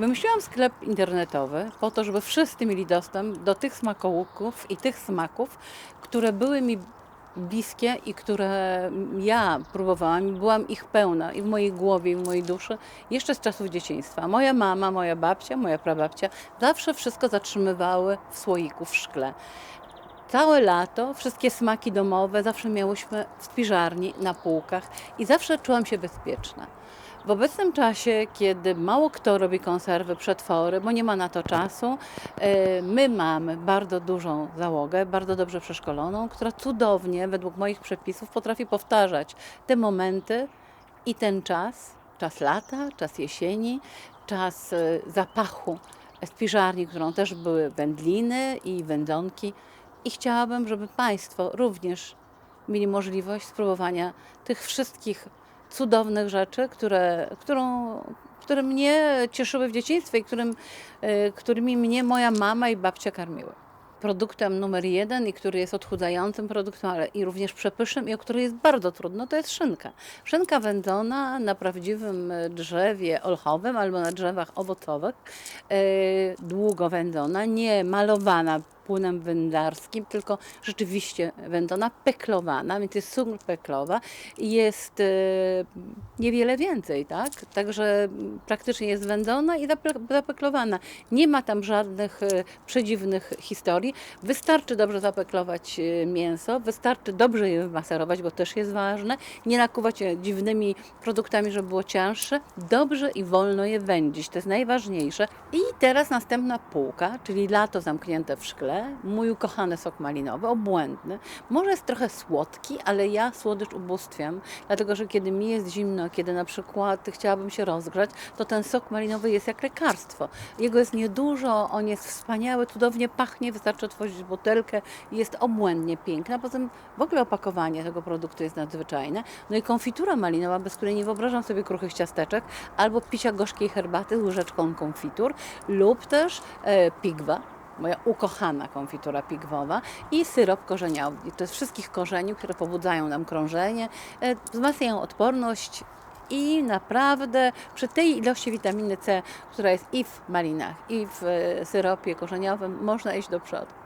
Wymyśliłam sklep internetowy po to, żeby wszyscy mieli dostęp do tych smakołyków i tych smaków, które były mi bliskie i które ja próbowałam byłam ich pełna i w mojej głowie, i w mojej duszy jeszcze z czasów dzieciństwa. Moja mama, moja babcia, moja prababcia zawsze wszystko zatrzymywały w słoiku, w szkle. Całe lato wszystkie smaki domowe zawsze miałyśmy w spiżarni, na półkach i zawsze czułam się bezpieczna. W obecnym czasie, kiedy mało kto robi konserwy, przetwory, bo nie ma na to czasu, e, my mamy bardzo dużą załogę, bardzo dobrze przeszkoloną, która cudownie, według moich przepisów, potrafi powtarzać te momenty i ten czas, czas lata, czas jesieni, czas e, zapachu spiżarni, którą też były wędliny i wędzonki. I chciałabym, żeby Państwo również mieli możliwość spróbowania tych wszystkich cudownych rzeczy, które, którą, które mnie cieszyły w dzieciństwie i którym, e, którymi mnie moja mama i babcia karmiły. Produktem numer jeden i który jest odchudzającym produktem, ale i również przepysznym i o który jest bardzo trudno, to jest szynka. Szynka wędzona na prawdziwym drzewie olchowym albo na drzewach owocowych, e, długo wędzona, nie malowana płynem wędzarskim, tylko rzeczywiście wędzona, peklowana, więc jest sól peklowa i jest e, niewiele więcej, tak? Także praktycznie jest wędzona i zape- zapeklowana. Nie ma tam żadnych e, przedziwnych historii. Wystarczy dobrze zapeklować e, mięso, wystarczy dobrze je wymaserować, bo też jest ważne. Nie nakuwać je dziwnymi produktami, żeby było cięższe. Dobrze i wolno je wędzić, to jest najważniejsze. I teraz następna półka, czyli lato zamknięte w szkle. Mój ukochany sok malinowy, obłędny. Może jest trochę słodki, ale ja słodycz ubóstwiam, dlatego że kiedy mi jest zimno, kiedy na przykład chciałabym się rozgrzać, to ten sok malinowy jest jak lekarstwo. Jego jest niedużo, on jest wspaniały, cudownie pachnie, wystarczy otworzyć butelkę i jest obłędnie piękna. Poza tym w ogóle opakowanie tego produktu jest nadzwyczajne. No i konfitura malinowa, bez której nie wyobrażam sobie kruchych ciasteczek, albo picia gorzkiej herbaty z łyżeczką konfitur, lub też e, pigwa, moja ukochana konfitura pigwowa i syrop korzeniowy. To jest wszystkich korzeni, które pobudzają nam krążenie, e, wzmacniają odporność i naprawdę przy tej ilości witaminy C, która jest i w malinach, i w e, syropie korzeniowym, można iść do przodu.